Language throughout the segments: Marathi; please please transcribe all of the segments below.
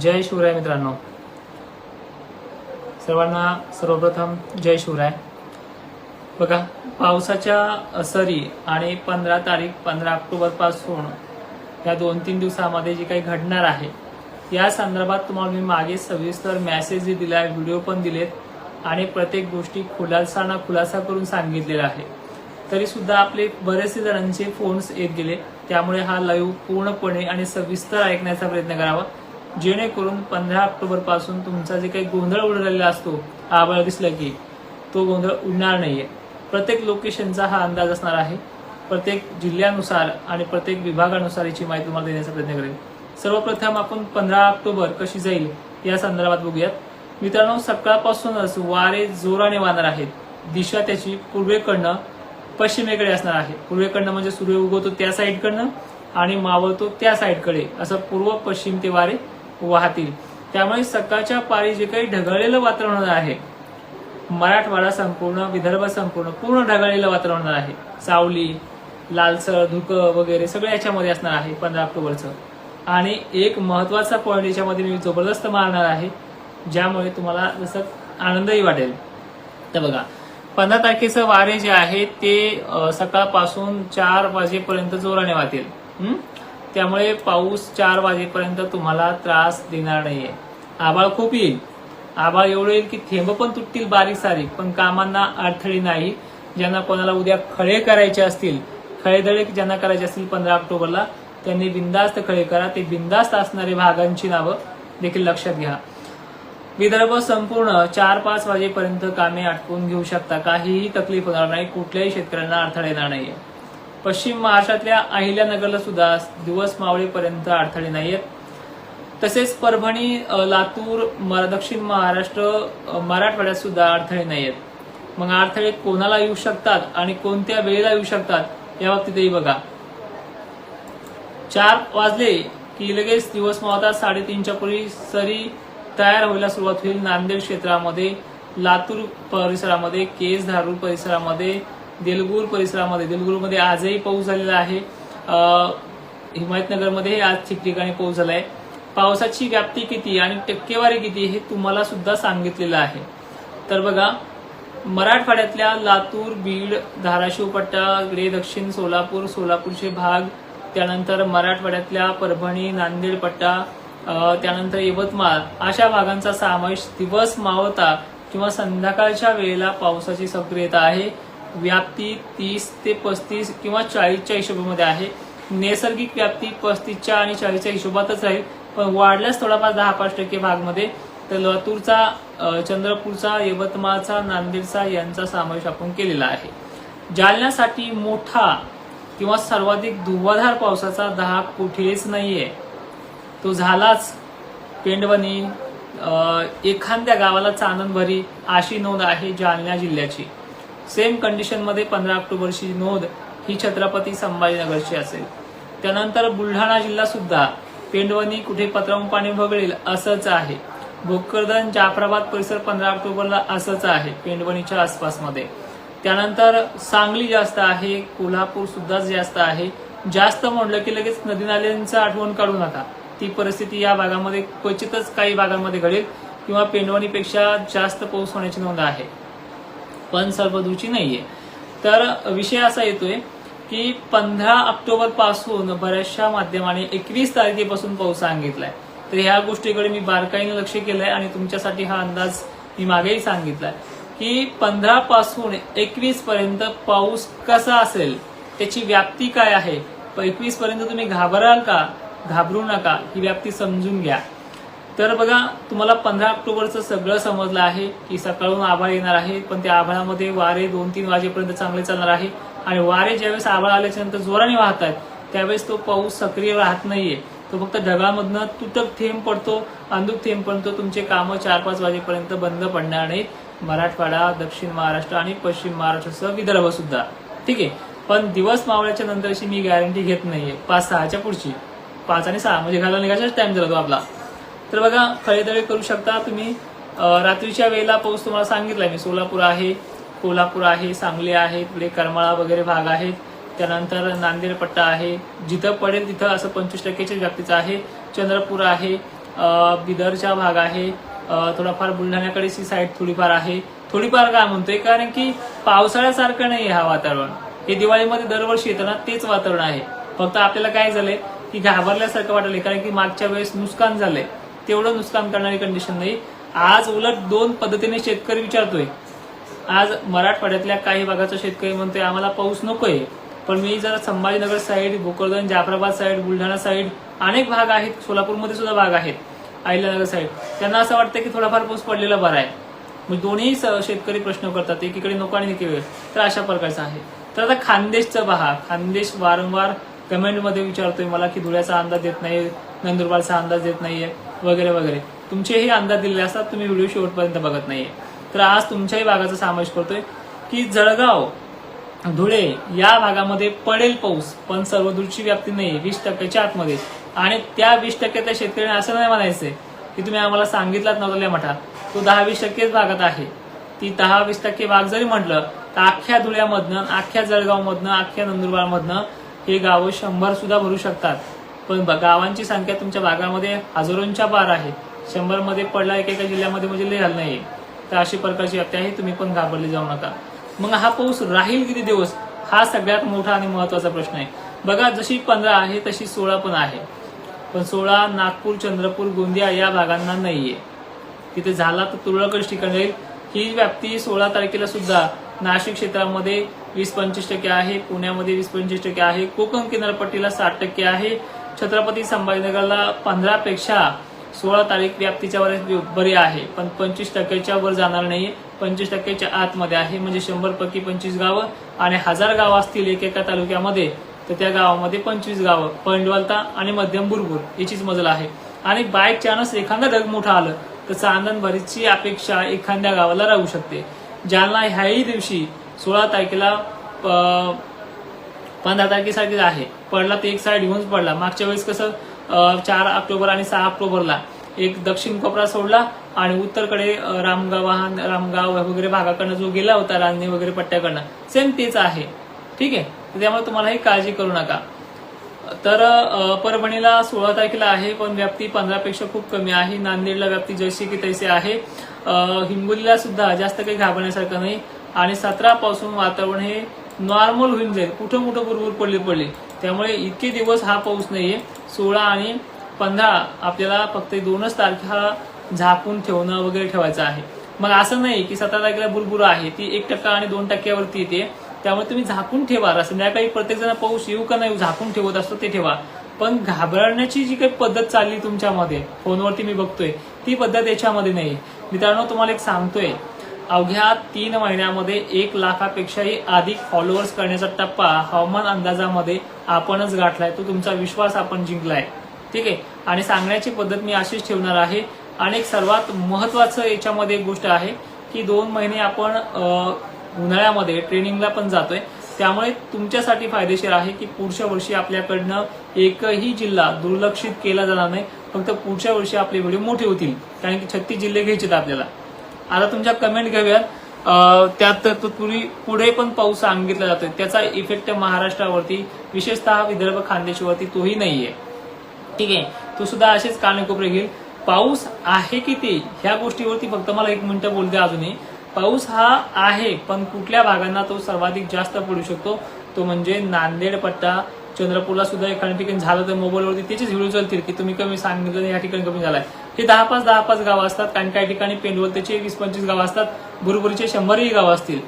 जय शिवराय मित्रांनो. सर्वांना सर्वप्रथम जय शिवराय. बघा पावसाच्या सरी आणि पंधरा तारीख पंधरा ऑक्टोबरपासून या दोन तीन दिवसामध्ये जे काही घडणार आहे या संदर्भात तुम्हाला मी मागे सविस्तर मॅसेज दिला व्हिडिओ पण दिलेत आणि प्रत्येक गोष्टी खुलासा खुलासा करून सांगितलेला आहे तरी सुद्धा आपले बरेचसे जणांचे फोन्स येत गेले त्यामुळे हा लाईव्ह पूर्णपणे आणि सविस्तर ऐकण्याचा प्रयत्न करावा. जेणेकरून पंधरा ऑक्टोबरपासून तुमचा जे काही गोंधळ उडलेला असतो आबळ दिसलं की तो गोंधळ उडणार नाहीये. प्रत्येक लोकेशनचा हा अंदाज असणार आहे. प्रत्येक जिल्ह्यानुसार आणि प्रत्येक विभागानुसार याची माहिती तुम्हाला देण्याचा प्रयत्न करेल सर्वप्रथम आपण पंधरा ऑक्टोबर कशी जाईल या संदर्भात बघूयात. मित्रांनो सकाळपासूनच वारे जोराने वाहणार आहेत. दिशा त्याची पूर्वेकडनं पश्चिमेकडे असणार आहे. पूर्वेकडनं म्हणजे सूर्य उगवतो त्या साईडकडनं आणि मावळतो त्या साईडकडे. असं पूर्व पश्चिम ते वारे वाहतील. त्यामुळे सकाळच्या पारी जे काही ढगाळलेलं वातावरण आहे मराठवाडा संपूर्ण विदर्भ संपूर्ण पूर्ण ढगाळलेलं वातावरण आहे. सावली लालसर धुकं वगैरे सगळं याच्यामध्ये असणार आहे पंधरा ऑक्टोबरचं. आणि एक महत्त्वाचा पॉईंट याच्यामध्ये मी जबरदस्त मारणार आहे ज्यामुळे तुम्हाला जसं आनंदही वाटेल. तर बघा पंधरा तारखेचं वारे जे आहे ते सकाळपासून चार वाजेपर्यंत जोराने वाहतील. त्यामुळे पाऊस चार वाजेपर्यंत तुम्हाला त्रास देणार नाहीये. आभाळ खूप येईल. आभाळ एवढं येईल की थेंब पण तुटतील बारीक सारीक पण कामांना अडथळे नाही. ज्यांना कोणाला उद्या खळे करायचे असतील खळेदळे ज्यांना करायचे असतील पंधरा ऑक्टोबरला त्यांनी बिंदास्त खळे करा. ते बिंदास्त असणारे भागांची नावं देखील लक्षात घ्या. विदर्भ संपूर्ण चार पाच वाजेपर्यंत कामे आटपून घेऊ शकता. काहीही तकलीफ होणार नाही. कुठल्याही शेतकऱ्यांना अडथळे येणार नाहीये. पश्चिम महाराष्ट्रातल्या अहिल्यानगरला सुद्धा दिवस मावळेपर्यंत अडथळे नाहीयेत. तसेच परभणी लातूर दक्षिण महाराष्ट्र मराठवाड्यात सुद्धा अडथळे नाहीयेत. मग अडथळे कोणाला येऊ शकतात आणि कोणत्या वेळेला येऊ शकतात या बाबतीतही बघा. चार वाजले की लगेच दिवस मावतात साडेतीनच्या पूर्वी सरी तयार व्हायला सुरुवात होईल नांदेड क्षेत्रामध्ये लातूर परिसरामध्ये केस धारूर परिसरामध्ये देलगूर परिसरामध्ये देलगूरमध्ये आजही पाऊस झालेला आहे. हिमायतनगरमध्ये आज ठिकठिकाणी पाऊस आहे पावसाची व्याप्ती किती आणि टक्केवारी किती हे तुम्हाला सुद्धा सांगितलेलं आहे. तर बघा मराठवाड्यातल्या लातूर बीड धाराशिव पट्टा दक्षिण सोलापूर सोलापूरचे भाग त्यानंतर मराठवाड्यातल्या परभणी नांदेड पट्टा त्यानंतर यवतमाळ अशा भागांचा समावेश दिवस मावता किंवा संध्याकाळच्या वेळेला पावसाची सक्रियता आहे. व्याप्ती तीस ते पस्तीस किंवा चाळीसच्या हिशोबामध्ये आहे. नैसर्गिक व्याप्ती पस्तीसच्या आणि चाळीसच्या हिशोबातच राहील. पण वाढल्यास थोडाफार दहा पाच टक्के भागमध्ये तर लातूरचा चंद्रपूरचा यवतमाळचा नांदेडचा यांचा समावेश आपण केलेला आहे. जालन्यासाठी मोठा किंवा सर्वाधिक धुवाधार पावसाचा धाक कुठेच नाहीये. तो झालाच. पेंडवणी एखाद्या गावाला चांदणभरी अशी नोंद आहे जालना जिल्ह्याची. सेम कंडिशनमध्ये पंधरा ऑक्टोबरची नोंद ही छत्रपती संभाजीनगरची असेल. त्यानंतर बुलढाणा जिल्हा सुद्धा पेंडवणी कुठे पत्रावून पाणी वगळेल असंच आहे. भोकरदन जाफराबाद परिसर पंधरा ऑक्टोबरला असंच आहे पेंडवणीच्या आसपासमध्ये. त्यानंतर सांगली जास्त आहे कोल्हापूर सुद्धा जास्त आहे. जास्त म्हणलं की लगेच नदी नाल्यांचं आठवण काढू नका. ती परिस्थिती या भागामध्ये क्वचितच काही भागांमध्ये घडेल किंवा पेंडवणीपेक्षा जास्त पाऊस होण्याची नोंद आहे. पण सर्वदूची नाहीये. तर विषय असा येतोय की पंधरा ऑक्टोबरपासून बऱ्याचशा माध्यमाने एकवीस तारखेपासून पाऊस सांगितलाय. तर ह्या गोष्टीकडे मी बारकाईने लक्ष केलंय आणि तुमच्यासाठी हा अंदाज मी मागेही सांगितलाय की पंधरा पासून एकवीस पर्यंत पाऊस कसा असेल त्याची व्याप्ती काय आहे? एकवीस पर्यंत तुम्ही घाबराल का? घाबरू नका. ही व्याप्ती समजून घ्या. तर बघा तुम्हाला पंधरा ऑक्टोबरचं सगळं समजलं आहे की सकाळून आभाळ येणार आहे पण त्या आभाळामध्ये वारे दोन तीन वाजेपर्यंत चांगले चालणार आहे. आणि वारे ज्यावेळेस आभाळ आल्याच्यानंतर जोराने वाहत आहेत त्यावेळेस तो पाऊस सक्रिय राहत नाहीये. तो फक्त ढगामधनं तुटक थेंब पडतो अंधुक थेंब पडतो तुमचे कामं चार पाच वाजेपर्यंत बंद पडणार नाहीत. मराठवाडा दक्षिण महाराष्ट्र आणि पश्चिम महाराष्ट्रासह विदर्भ सुद्धा ठीक आहे? पण दिवस मावळ्याच्या नंतरची मी गॅरंटी घेत नाहीये. पाच सहाच्या पुढची. पाच आणि सहा म्हणजे घालायला निघायचाच टाइम झाला तो आपला. तर बघा खळेदळे करू शकता. तुम्ही रात्रीच्या वेळेला पाऊस तुम्हाला सांगितलाय. मी सोलापूर आहे कोल्हापूर आहे सांगली आहे पुढे करमाळा वगैरे भाग आहेत त्यानंतर नांदेड पट्टा आहे. जिथं पडेल तिथं असं पंचवीस टक्क्याच्या व्याप्तीचं आहे. चंद्रपूर आहे बिदरचा भाग आहे. थोडाफार बुलढाण्याकडे सी साईड थोडीफार आहे. थोडीफार काय म्हणतोय? कारण की पावसाळ्यासारखं नाही हा वातावरण. हे दिवाळीमध्ये दरवर्षी येतं ना तेच वातावरण आहे. फक्त आपल्याला काय झालंय की घाबरल्यासारखं वाटलंय कारण की मागच्या वेळेस नुकसान झालंय. तेवढं नुकसान करणारी कंडिशन नाही. आज उलट दोन पद्धतीने शेतकरी विचारतोय. आज मराठवाड्यातल्या काही भागाचा शेतकरी म्हणतोय आम्हाला पाऊस नकोय पण मी जर Sambhajinagar side Bhokardan Jafrabad side Buldhana side अनेक भाग आहेत. सोलापूरमध्ये सुद्धा भाग आहेत अहिल्यानगर साईड त्यांना असं वाटतं की थोडाफार पाऊस पडलेला बरा आहे. मग दोन्ही स- शेतकरी प्रश्न करतात एकीकडे नको आणि एकीकडे तर अशा प्रकारचं आहे. तर आता खानदेशचं पहा. खानदेश वारंवार कमेंटमध्ये विचारतोय मला की धुळ्याचा अंदाज देत नाही नंदुरबारचा अंदाज देत नाहीये. वगैरे वगैरे. तुमचेही अंदाज दिलेले असतात तुम्ही व्हिडिओ शेवटपर्यंत बघत नाहीये. तर आज तुमच्याही भागाचा समावेश करतोय की जळगाव धुळे या भागामध्ये पडेल पाऊस पण सर्वदूरची व्याप्ती नाही वीस टक्क्याच्या आतमध्ये. आणि त्या वीस टक्क्यातल्या शेतकऱ्यांना असं नाही म्हणायचंय की तुम्ही आम्हाला सांगितलाच नव्हता मठा. तो दहा वीस टक्केच भागात आहे. ती दहा वीस टक्के भाग जरी म्हटलं तर अख्ख्या धुळ्यामधनं अख्ख्या जळगावमधनं अख्ख्या नंदुरबारमधनं हे गावं शंभर सुद्धा भरू शकतात. पण गावांची संख्या तुमच्या भागामध्ये हजारोंच्या पार आहे. शंभरमध्ये पडला एकेका जिल्ह्यामध्ये म्हणजे लय झालं तर अशी प्रकारची व्याप्ती आहे तुम्ही पण घाबरले जाऊ नका. मग हा पाऊस राहील किती दिवस? हा सगळ्यात मोठा आणि महत्त्वाचा प्रश्न आहे. बघा जशी पंधरा आहे तशी सोळा पण आहे. पण सोळा नागपूर चंद्रपूर गोंदिया या भागांना नाहीये. तिथे झाला तर तुरळकच ठिकाण राहील. ही व्याप्ती सोळा तारखेला सुद्धा नाशिक क्षेत्रामध्ये वीस पंचवीस टक्के आहे पुण्यामध्ये वीस पंचवीस टक्के आहे कोकण किनारपट्टीला साठ टक्के आहे छत्रपती संभाजीनगरला पंधरा पेक्षा सोळा तारीख व्याप्तीच्या वर बरी आहे. पण पंचवीस टक्क्याच्या वर जाणार नाही. पंचवीस टक्क्याच्या आतमध्ये आहे. म्हणजे शंभर पैकी पंचवीस गावं आणि हजार गावं असतील एकेका तालुक्यामध्ये तर त्या गावामध्ये पंचवीस गावं पंडवलता आणि मध्यम बुरबुर याचीच मजल आहे. आणि बाय चान्स एखादा ढग मोठा आलं तर चांदण भरीची अपेक्षा एखाद्या गावाला राहू शकते. जालना ह्याही दिवशी सोळा तारखेला पंधरा तारखेसारखीच आहे. पडला ते एक साईड येऊनच पडला. मागच्या वेळेस कसं चार ऑक्टोबर आणि सहा ऑक्टोबरला एक दक्षिण कोपरा सोडला आणि उत्तरकडे रामगाव वाहन रामगाव वगैरे भागाकडनं जो गेला होता रांजणी वगैरे पट्ट्याकडनं सेम तेच आहे. ठीक आहे? त्यामुळे तुम्हाला ही काळजी करू नका. तर परभणीला सोळा तारखेला आहे पण व्याप्ती पंधरापेक्षा खूप कमी आहे. नांदेडला व्याप्ती जशी की तैसे आहे. हिंगोलीला सुद्धा जास्त काही घाबरण्यासारखं नाही. आणि सतरा पासून वातावरण हे नॉर्मल होऊन जाईल. कुठं कुठं बरोबर पडले पडले. त्यामुळे इतके दिवस हा पाऊस नाहीये. सोळा आणि पंधरा आपल्याला फक्त दोनच तारखा झाकून ठेवणं वगैरे ठेवायचं आहे. मग असं नाही की सतरा तारखेला बुरबुर आहे ती एक टक्का आणि दोन टक्क्यावरती येते. त्यामुळे तुम्ही झाकून ठेवा. संध्याकाळी प्रत्येक जण पाऊस येऊ का नाही झाकून ठेवत असतो ते ठेवा. पण घाबरण्याची जी काही पद्धत चालली तुमच्यामध्ये फोनवरती मी बघतोय ती पद्धत याच्यामध्ये नाही. मित्रांनो तुम्हाला एक सांगतोय. अवघ्या तीन महिन्यामध्ये एक लाखापेक्षाही अधिक फॉलोअर्स करण्याचा टप्पा हवामान अंदाजामध्ये आपणच गाठलाय. तो तुमचा विश्वास आपण जिंकलाय. ठीक आहे? आणि सांगण्याची पद्धत मी अशीच ठेवणार आहे. आणि एक सर्वात महत्वाचं याच्यामध्ये एक गोष्ट आहे की दोन महिने आपण उन्हाळ्यामध्ये ट्रेनिंगला पण जातोय. त्यामुळे तुमच्यासाठी फायदेशीर आहे की पुढच्या वर्षी आपल्याकडनं एकही जिल्हा दुर्लक्षित केला जाणार नाही. फक्त पुढच्या वर्षी आपले व्हिडिओ मोठे होतील. कारण की छत्तीस जिल्हे घ्यायचे आहेत आपल्याला. आता तुमच्या कमेंट घेऊयात त्यात तत्पूर्वी पुढे पुढे पण पाऊस सांगितला जातोय. त्याचा इफेक्ट महाराष्ट्रावरती विशेषतः विदर्भ खानदेशवरती तोही नाहीये. ठीक आहे? तो सुद्धा असेच कानेकोपरे घेईल. पाऊस आहे किती ह्या गोष्टीवरती फक्त मला एक मिनिटं बोलते अजूनही. पाऊस हा आहे पण कुठल्या भागांना तो सर्वाधिक जास्त पडू शकतो? तो म्हणजे नांदेड पट्टा चंद्रपूरला सुद्धा एखाद्या ठिकाणी झालं तर मोबाईलवरती त्याचेच व्हिडिओ चालतील की तुम्ही कमी सांगितलं या ठिकाणी कमी झालाय. हे दहा पाच दहा पाच गावं असतात. कारण काही ठिकाणी पेंडवलतेचे वीस पंचवीस गावं असतात. भुरभुरीचे शंभरही गावं असतील.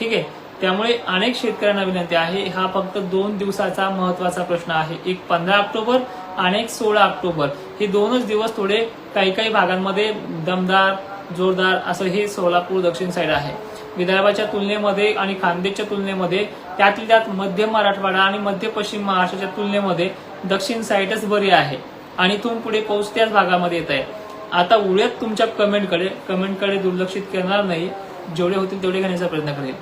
ठीक आहे? त्यामुळे अनेक शेतकऱ्यांना विनंती आहे. हा फक्त दोन दिवसाचा महत्त्वाचा प्रश्न आहे. एक पंधरा ऑक्टोबर आणि एक सोळा ऑक्टोबर. हे दोनच दिवस थोडे काही काही भागांमध्ये दमदार जोरदार असं हे सोलापूर दक्षिण साईड आहे. विदर्भाच्या तुलनेमध्ये आणि खानदेशच्या तुलनेमध्ये त्यातल्या त्यात मध्य मराठवाडा आणि मध्य पश्चिम महाराष्ट्राच्या तुलनेमध्ये दक्षिण साईडच बरी आहे. आणि इथून पुढे पाऊस त्याच भागामध्ये येत आहे आता उड्यात तुमच्या कमेंटकडे कमेंटकडे दुर्लक्षित करणार नाही. जेवढे होतील तेवढे घेण्याचा प्रयत्न करेल.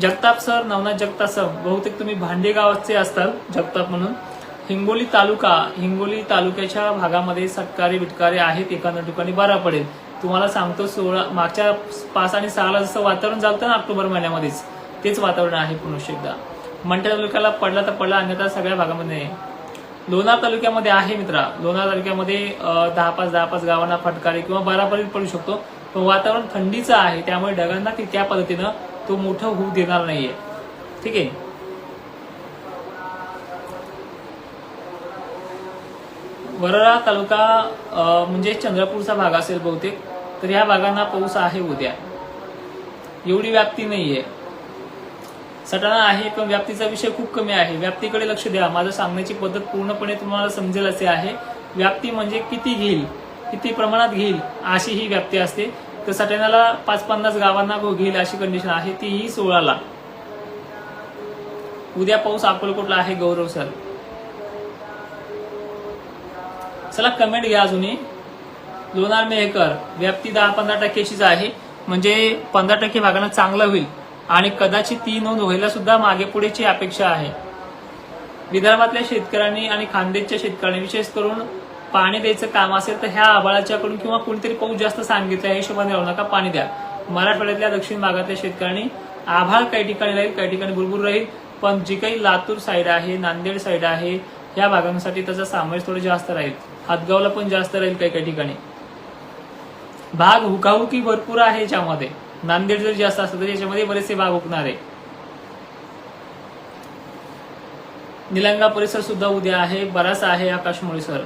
जगताप सर नवनाथ जगताप सर बहुतेक तुम्ही भांडे गावाचे असतात जगताप म्हणून. हिंगोली तालुका हिंगोली तालुक्याच्या भागामध्ये सटकारे बिटकारे आहेत एखाद्या ठिकाणी बरा पडेल. तुम्हाला सांगतो सोळा मागच्या पाच आणि सहाला जसं वातावरण झालं ना ऑक्टोबर महिन्यामध्येच तेच वातावरण आहे पुन्हा एकदा. मंठ्या तालुक्याला पडला तर पडला अन्यथा सगळ्या भागामध्ये लोणार तालुक्यामध्ये आहे मित्रा. लोणार तालुक्यामध्ये दहा पाच दहा पाच गावांना फटकारे किंवा बारापर्यंत पडू शकतो. पण वातावरण थंडीचं आहे त्यामुळे ढगांना ती त्या पद्धतीनं तो मोठं होऊ देणार नाहीये. ठीक आहे? वरळा तालुका म्हणजे चंद्रपूरचा भाग असेल बहुतेक तर ह्या भागांना पाऊस आहे उद्या. एवढी व्याप्ती नाहीये. सटाणा आहे पण व्याप्तीचा विषय खूप कमी आहे. व्याप्तीकडे लक्ष द्या. माझं सांगण्याची पद्धत पूर्णपणे तुम्हाला समजेल असे आहे. व्याप्ती म्हणजे किती घेईल किती प्रमाणात घेईल अशी ही व्याप्ती असते. तर सटाण्याला पाच पन्नास गावांना घेईल अशी कंडिशन आहे. तीही सोळाला. उद्या पाऊस अकोलकोटला आहे गौरव सर. चला कमेंट घ्या अजूनही. लोणार मेहकर व्याप्ती दहा पंधरा टक्क्याचीच आहे. म्हणजे पंधरा टक्के भागांना चांगलं होईल. आणि कदाचित ती नोंद व्हायला सुद्धा मागे पुढेची अपेक्षा आहे. विदर्भातल्या शेतकऱ्यांनी आणि खानदेशच्या शेतकऱ्यांनी विशेष करून पाणी द्यायचं काम असेल तर ह्या आबाळाच्याकडून किंवा कोणीतरी पाऊस जास्त सांगितलं या हिशोबाने राहू नका पाणी द्या. मराठवाड्यातल्या दक्षिण भागातल्या शेतकऱ्यांनी आभाळ काही ठिकाणी राहील काही ठिकाणी भरपूर राहील पण जी काही लातूर साईड आहे नांदेड साईड आहे या भागांसाठी त्याचा सामावेश थोडं जास्त राहील. हातगावला पण जास्त राहील काही काही ठिकाणी. भाग हुकाहुकी भरपूर आहे याच्यामध्ये नांदेड जर जास्त असलं तर याच्यामध्ये बरेचसे भाग हुकणार आहे. निलंगा परिसर सुद्धा उद्या आहे बराच आहे आकाश मोळे सर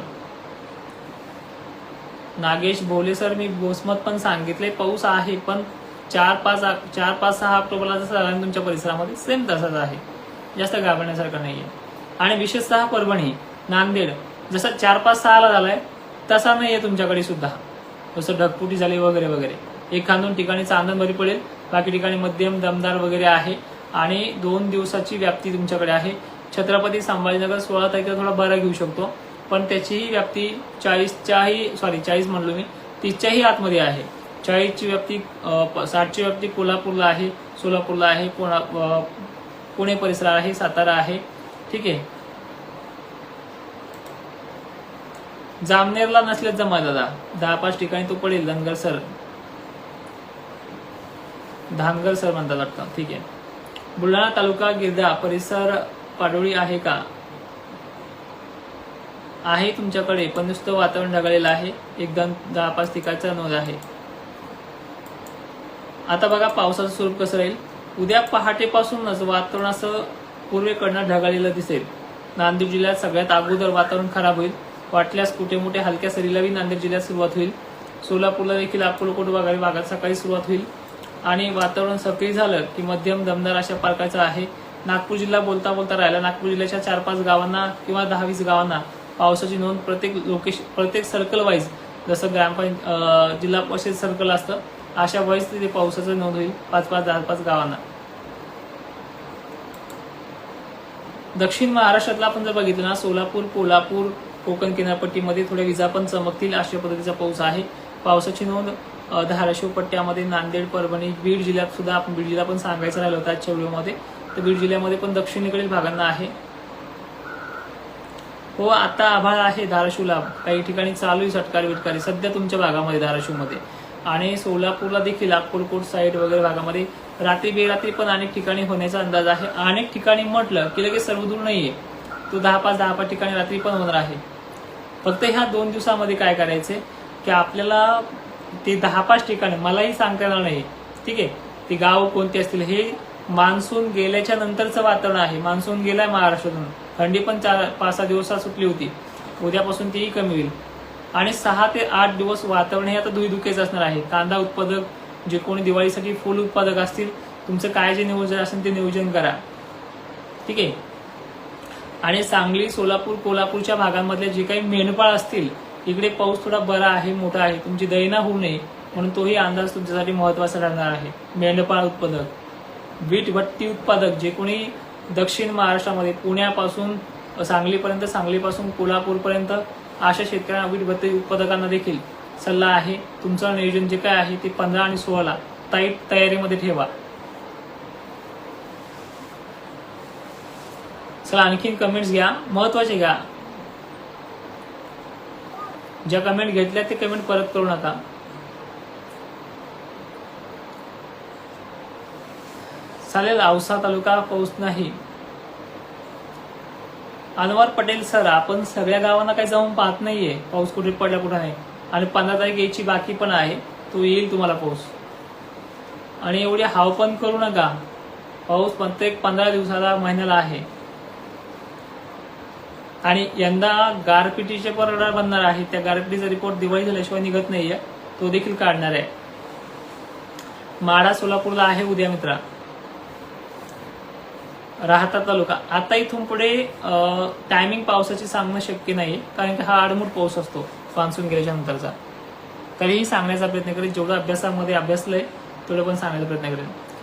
नागेश बोले सर मी बोसमत पण सांगितले पाऊस आहे पण चार पाच चार पाच सहा ऑक्टोबरला जसं झाला तुमच्या परिसरामध्ये सेम तसाच आहे. जास्त घाबरण्यासारखं नाहीये. आणि विशेषतः परभणी नांदेड जसा चार पाच सहाला झालाय तसा नाहीये तुमच्याकडे सुद्धा. जसं ढगपुटी झाली वगैरे वगैरे. एखाद दोन ठिकाणी चांदण बरी पडेल. बाकी ठिकाणी मध्यम दमदार वगैरे आहे. आणि दोन दिवसाची व्याप्ती तुमच्याकडे आहे. छत्रपती संभाजीनगर सोळा तारखेला थोडा बरा घेऊ शकतो. पण त्याचीही व्याप्ती चाळीसच्याही सॉरी चाळीस म्हणलो मी. तीसच्याही आतमध्ये आहे. चाळीसची व्याप्ती साठची व्याप्ती कोल्हापूरला आहे सोलापूरला आहे पुणा पुणे परिसरात आहे सातारा आहे. ठीक आहे. जामनेरला नसलेच जमा दादा. दहा पाच ठिकाणी तो पडेल धनगर सर. धामगर सर म्हणतात वाटतं. ठीक आहे. बुलढाणा तालुका गिरदा परिसर पाडोळी आहे का? आहे तुमच्याकडे पण नुसतं वातावरण ढगाळलेलं आहे. एकदम दहा पाच ठिकाणचा नोंद आहे. आता बघा पावसाचं स्वरूप कसं राहील. उद्या पहाटेपासूनच वातावरण असं पूर्वेकडनं ढगाळलेलं दिसेल. नांदेड जिल्ह्यात सगळ्यात अगोदर वातावरण खराब होईल. वाटल्यास कुठे मोठे हलक्या सरीलाही नांदेड जिल्ह्यात सुरुवात होईल. सोलापूरला देखील अक्कलकोट वगैरे भागात सकाळी सुरुवात होईल. आणि वातावरण सक्रिय झालं की मध्यम दमदार अशा प्रकारचं आहे. नागपूर जिल्हा बोलता बोलता राहिला. नागपूर जिल्ह्याच्या चार पाच गावांना किंवा दहा वीस गावांना पावसाची नोंद प्रत्येक लोकेशन प्रत्येक सर्कल वाईज जसं ग्रामपंच जिल्हा परिषद सर्कल असतं अशा वाईज तिथे पावसाचं नोंद होईल पाच पाच दहा पाच गावांना. दक्षिण महाराष्ट्रातला आपण जर बघितलं ना सोलापूर कोल्हापूर कोकण किनारपट्टीमध्ये थोड्या विजा पण चमकतील अशा पद्धतीचा पाऊस आहे. पावसाची नोंद धाराशिव पट्ट्यामध्ये नांदेड परभणी बीड जिल्ह्यात सुद्धा आपण बीड जिल्हा पण सांगायचं राहिलं होतं आजच्या व्हिडिओमध्ये. तर बीड जिल्ह्यामध्ये पण दक्षिणेकडील भागांना आहे. हो आता आभाळ आहे धाराशिवला. काही ठिकाणी चालू आहे सटकारी विटकारी. सध्या तुमच्या भागामध्ये धाराशिवमध्ये. आणि सोलापूरला देखील अक्कलकोट साईड वगैरे भागामध्ये रात्री बेरात्री पण अनेक ठिकाणी होण्याचा अंदाज आहे. अनेक ठिकाणी म्हटलं की लगेच सर्वदूर नाहीये. तो दहा पाच दहा पाच ठिकाणी रात्री पण होणार आहे. फक्त ह्या दोन दिवसामध्ये काय करायचंय? की आपल्याला ते दहा पाच ठिकाणं मलाही सांगता येणार नाही. ठीक आहे? ती गाव कोणती असतील? हे मान्सून गेल्याच्या नंतरचं वातावरण आहे. मान्सून गेलाय महाराष्ट्रातून. थंडी पण चार पाच सहा दिवसात सुटली होती. उद्यापासून तीही कमी होईल. आणि सहा ते आठ दिवस वातावरण हे आता धुईधुकेच असणार आहे. कांदा उत्पादक जे कोणी दिवाळीसाठी फुल उत्पादक असतील तुमचं काय जे नियोजन असेल ते नियोजन करा. ठीक आहे? आणि सांगली सोलापूर कोल्हापूरच्या भागांमधले जे काही मेंढपाळ असतील इकडे पाऊस थोडा बरा आहे मोठा आहे. तुमची दयना होऊ नये. म्हणून तोही अंदाज तुमच्यासाठी महत्त्वाचा ठरणार आहे. मेंढपाळ उत्पादक. बीट भट्टी उत्पादक जे कोणी दक्षिण महाराष्ट्रामध्ये पुण्यापासून सांगलीपर्यंत सांगलीपासून कोल्हापूरपर्यंत अशा शेतकऱ्यांना बीट भट्टी उत्पादकांना देखील सल्ला आहे. तुमचं नियोजन जे काय आहे ते पंधरा आणि सोळाला ताईट तयारीमध्ये ठेवा. चला आणखीन कमेंट्स घ्या. महत्त्वाचे घ्या. ज्या कमेंट घेतल्या ते कमेंट परत करू नका. चालेल औसा तालुका पाऊस नाही. अनवर पटेल सर आपण सगळ्या गावांना काही जाऊन पाहत नाहीये. पाऊस कुठे पडला कुठे नाही. आणि पंधरा तारीख यायची बाकी पण आहे. तो येईल तुम्हाला पाऊस. आणि एवढी हाव पण करू नका. पाऊस प्रत्येक पंधरा दिवसाला महिन्याला आहे. आणि यंदा गारपिटीचे पण रडार बनणार आहे. त्या गारपिटीचा रिपोर्ट दिवाळी झाल्याशिवाय निघत नाहीये. तो देखील काढणार आहे. माडा सोलापूरला आहे उद्या मित्रा. राहता तालुका. आता इथून पुढे टायमिंग पावसाची सांगणं शक्य नाही कारण की हा आडमूड पाऊस असतो मान्सून गेल्याच्या नंतरचा. तरीही सांगण्याचा प्रयत्न करेल जेवढा अभ्यासामध्ये अभ्यासलंय तेवढं पण सांगण्याचा प्रयत्न करेल